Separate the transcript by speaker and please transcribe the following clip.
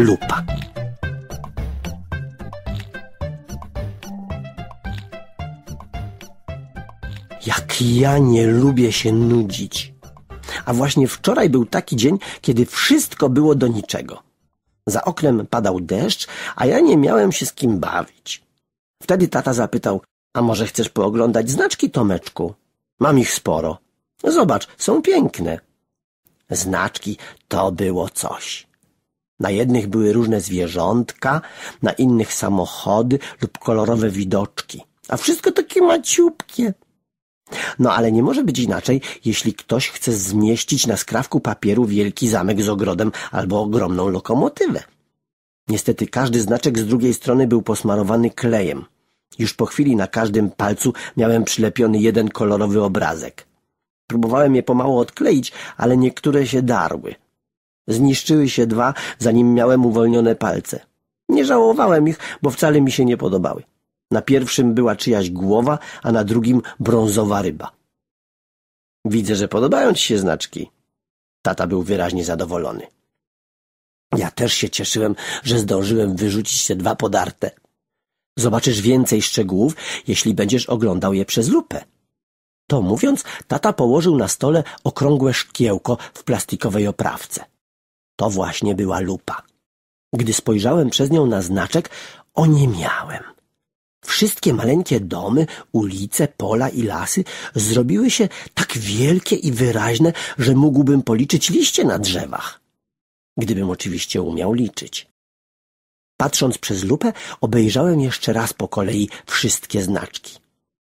Speaker 1: lupa. Jak ja nie lubię się nudzić. A właśnie wczoraj był taki dzień, kiedy wszystko było do niczego. Za oknem padał deszcz, a ja nie miałem się z kim bawić. Wtedy tata zapytał, a może chcesz pooglądać znaczki, Tomeczku? Mam ich sporo. Zobacz, są piękne. Znaczki to było coś. Na jednych były różne zwierzątka, na innych samochody lub kolorowe widoczki, a wszystko takie maciupkie. No ale nie może być inaczej, jeśli ktoś chce zmieścić na skrawku papieru wielki zamek z ogrodem albo ogromną lokomotywę. Niestety każdy znaczek z drugiej strony był posmarowany klejem. Już po chwili na każdym palcu miałem przylepiony jeden kolorowy obrazek. Próbowałem je pomału odkleić, ale niektóre się darły. Zniszczyły się dwa, zanim miałem uwolnione palce. Nie żałowałem ich, bo wcale mi się nie podobały. Na pierwszym była czyjaś głowa, a na drugim brązowa ryba. Widzę, że podobają ci się znaczki. Tata był wyraźnie zadowolony. Ja też się cieszyłem, że zdążyłem wyrzucić te dwa podarte. Zobaczysz więcej szczegółów, jeśli będziesz oglądał je przez lupę. To mówiąc, tata położył na stole okrągłe szkiełko w plastikowej oprawce. To właśnie była lupa. Gdy spojrzałem przez nią na znaczek, oniemiałem. Wszystkie maleńkie domy, ulice, pola i lasy zrobiły się tak wielkie i wyraźne, że mógłbym policzyć liście na drzewach. Gdybym oczywiście umiał liczyć. Patrząc przez lupę, obejrzałem jeszcze raz po kolei wszystkie znaczki.